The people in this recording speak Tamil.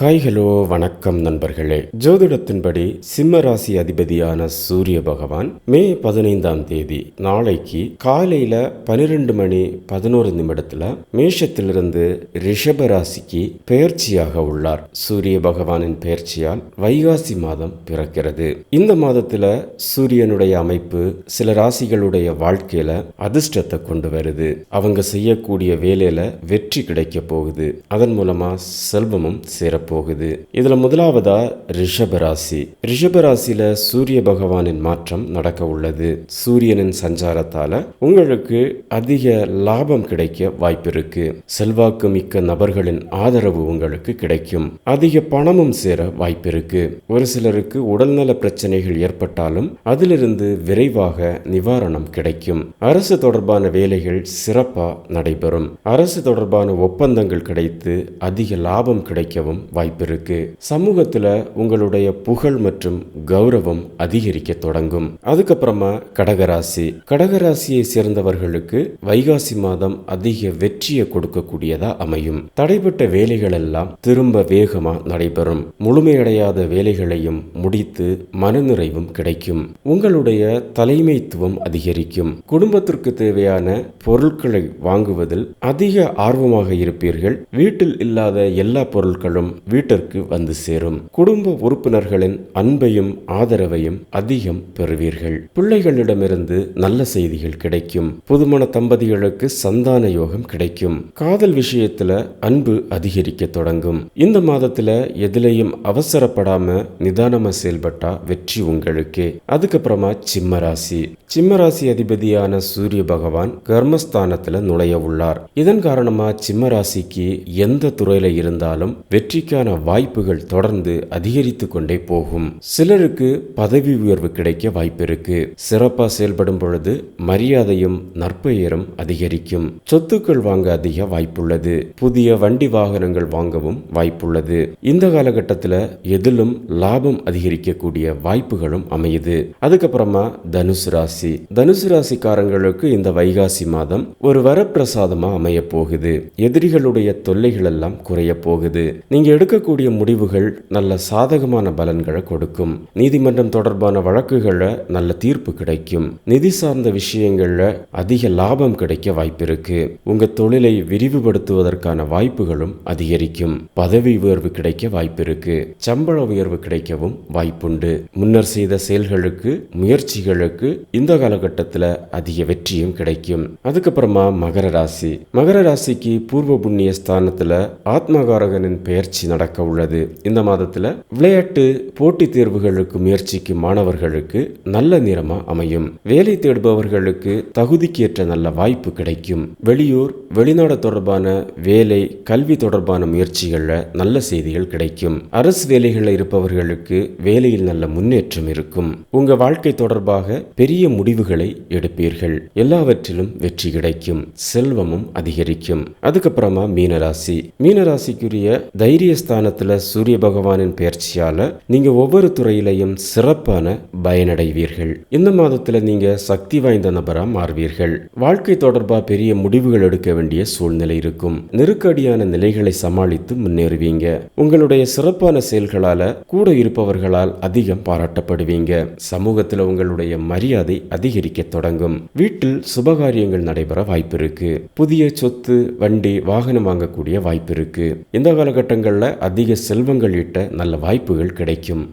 ஹாய் ஹலோ வணக்கம் நண்பர்களே. ஜோதிடத்தின்படி சிம்ம ராசி அதிபதியான சூரிய பகவான் மே பதினைந்தாம் தேதி நாளைக்கு காலையில பனிரெண்டு மணி பதினோரு நிமிடத்துல மேஷத்திலிருந்து ரிஷப ராசிக்கு பெயர்ச்சியாக உள்ளார். சூரிய பகவானின் பெயர்ச்சியால் வைகாசி மாதம் பிறக்கிறது. இந்த மாதத்துல சூரியனுடைய அமைப்பு சில ராசிகளுடைய வாழ்க்கையில அதிர்ஷ்டத்தை கொண்டு வருது. அவங்க செய்யக்கூடிய வேலையில வெற்றி கிடைக்க போகுது. அதன் மூலமா செல்வமும் போகுது. இதுல முதலாவதா ரிஷபராசி ரிஷபராசியில சூரிய பகவானின் மாற்றம் நடக்க உள்ளது. சூரியனின் சஞ்சாரத்தால உங்களுக்கு அதிக லாபம் கிடைக்க வாய்ப்பிருக்கு செல்வாக்கு மிக்க நபர்களின் ஆதரவு உங்களுக்கு கிடைக்கும். அதிக பணமும் சேர வாய்ப்பிருக்கு ஒரு சிலருக்கு உடல்நல பிரச்சனைகள் ஏற்பட்டாலும் அதிலிருந்து விரைவாக நிவாரணம் கிடைக்கும். அரசு தொடர்பான வேலைகள் சிறப்பா நடைபெறும். அரசு தொடர்பான ஒப்பந்தங்கள் கிடைத்து அதிக லாபம் கிடைக்கவும் வாய்ப்பிருக்கு. சமூகத்துல உங்களுடைய புகழ் மற்றும் கௌரவம் அதிகரிக்க தொடங்கும். அதுக்கப்புறமா கடகராசி. கடகராசியை சேர்ந்தவர்களுக்கு வைகாசி மாதம் அதிக வெற்றியை கொடுக்கக்கூடியதா அமையும். தடைப்பட்ட வேலைகள் எல்லாம் திரும்ப வேகமா நடைபெறும். முழுமையடையாத வேலைகளையும் முடித்து மனநிறைவும் கிடைக்கும். உங்களுடைய தலைமைத்துவம் அதிகரிக்கும். குடும்பத்திற்கு தேவையான பொருட்களை வாங்குவதில் அதிக ஆர்வமாக இருப்பீர்கள். வீட்டில் இல்லாத எல்லா பொருட்களும் வீட்டிற்கு வந்து சேரும். குடும்ப உறுப்பினர்களின் அன்பையும் ஆதரவையும் அதிகம் பெறுவீர்கள். பிள்ளைகளிடமிருந்து நல்ல செய்திகள் கிடைக்கும். புதுமண தம்பதிகளுக்கு சந்தான யோகம் கிடைக்கும். காதல் விஷயத்துல அன்பு அதிகரிக்க தொடங்கும். இந்த மாதத்துல எதிலையும் அவசரப்படாம நிதானமா செயல்பட்டா வெற்றி உங்களுக்கே. அதுக்கப்புறமா சிம்மராசி. சிம்மராசி அதிபதியான சூரிய பகவான் கர்மஸ்தானத்துல நுழைய உள்ளார். இதன் காரணமா சிம்மராசிக்கு எந்த துறையில இருந்தாலும் வெற்றிக்கு வெற்றிக்கான வாய்ப்புகள் தொடர்ந்து அதிகரித்து கொண்டே போகும். சிலருக்கு பதவி உயர்வு கிடைக்க வாய்ப்பிருக்கு சிறப்பா செயல்படும் பொழுது மரியாதையும் நற்பெயரும் அதிகரிக்கும். சொத்துக்கள் வாங்க அதிக வாய்ப்புள்ளது. புதிய வண்டி வாகனங்கள் வாங்கவும் வாய்ப்புள்ளது. இந்த காலகட்டத்தில் எதிலும் லாபம் அதிகரிக்கக்கூடிய வாய்ப்புகளும் அமையுது. அதுக்கப்புறமா தனுசு ராசி. தனுசு ராசிக்காரங்களுக்கு இந்த வைகாசி மாதம் ஒரு வரப்பிரசாதமா அமைய போகுது. எதிரிகளுடைய தொல்லைகள் எல்லாம் குறைய போகுது. நீங்க எடுக்கக்கூடிய முடிவுகள் நல்ல சாதகமான பலன்களை கொடுக்கும். நீதிமன்றம் தொடர்பான வழக்குகள நல்ல தீர்ப்பு கிடைக்கும். நிதி சார்ந்த விஷயங்கள்ல அதிக லாபம் கிடைக்க வாய்ப்பிருக்கு உங்க தொழிலை விரிவுபடுத்துவதற்கான வாய்ப்புகளும் அதிகரிக்கும். பதவி உயர்வு கிடைக்க வாய்ப்பிருக்கு சம்பள உயர்வு கிடைக்கவும் வாய்ப்புண்டு. முன்னர் செய்த செயல்களுக்கு முயற்சிகளுக்கு இந்த காலகட்டத்தில் அதிக வெற்றியும் கிடைக்கும். அதுக்கப்புறமா மகர ராசி. மகர ராசிக்கு பூர்வ புண்ணிய ஸ்தானத்துல ஆத்மகாரகனின் பெயர்ச்சி நடக்க உள்ளது. இந்த மாதத்தில் விளையாட்டு போட்டித் தேர்வுகளுக்கு முயற்சிக்கும் மாணவர்களுக்கு நல்ல நிறமா அமையும். வேலை தேடுபவர்களுக்கு தகுதிக்கேற்ற நல்ல வாய்ப்பு கிடைக்கும். வெளியூர் வெளிநாடு தொடர்பான வேலை கல்வி தொடர்பான முயற்சிகளில் நல்ல செய்திகள் கிடைக்கும். அரசு வேலைகளில் இருப்பவர்களுக்கு வேலையில் நல்ல முன்னேற்றம் இருக்கும். உங்க வாழ்க்கை தொடர்பாக பெரிய முடிவுகளை எடுப்பீர்கள். எல்லாவற்றிலும் வெற்றி கிடைக்கும். செல்வமும் அதிகரிக்கும். அதுக்கப்புறமா மீனராசி. மீனராசிக்குரிய தைரிய ஸ்தானத்தில் சூரிய பகவானின் பயிற்சியால் நீங்கள் ஒவ்வொரு துறையிலையும் சிறப்பான பயனடைவீர்கள். இந்த மாதத்தில் நீங்கள் சக்தி வாய்ந்த நபரா மாறுவீர்கள். வாழ்க்கை தொடர்பா பெரிய முடிவுகள் எடுக்க வேண்டிய சூழ்நிலை இருக்கும். நெருக்கடியான நிலைகளை சமாளித்து முன்னேறுவீங்க. உங்களுடைய சிறப்பான செயல்களால கூட இருப்பவர்களால் அதிகம் பாராட்டப்படுவீங்க. சமூகத்தில் உங்களுடைய மரியாதை அதிகரிக்க தொடங்கும். வீட்டில் சுபகாரியங்கள் நடைபெற வாய்ப்பு இருக்கு. புதிய சொத்து வண்டி வாகனம் வாங்கக்கூடிய வாய்ப்பு இருக்கு. இந்த காலகட்டங்கள்ல அதிக செல்வங்கள் ஈட்ட நல்ல வாய்ப்புகள் கிடைக்கும்.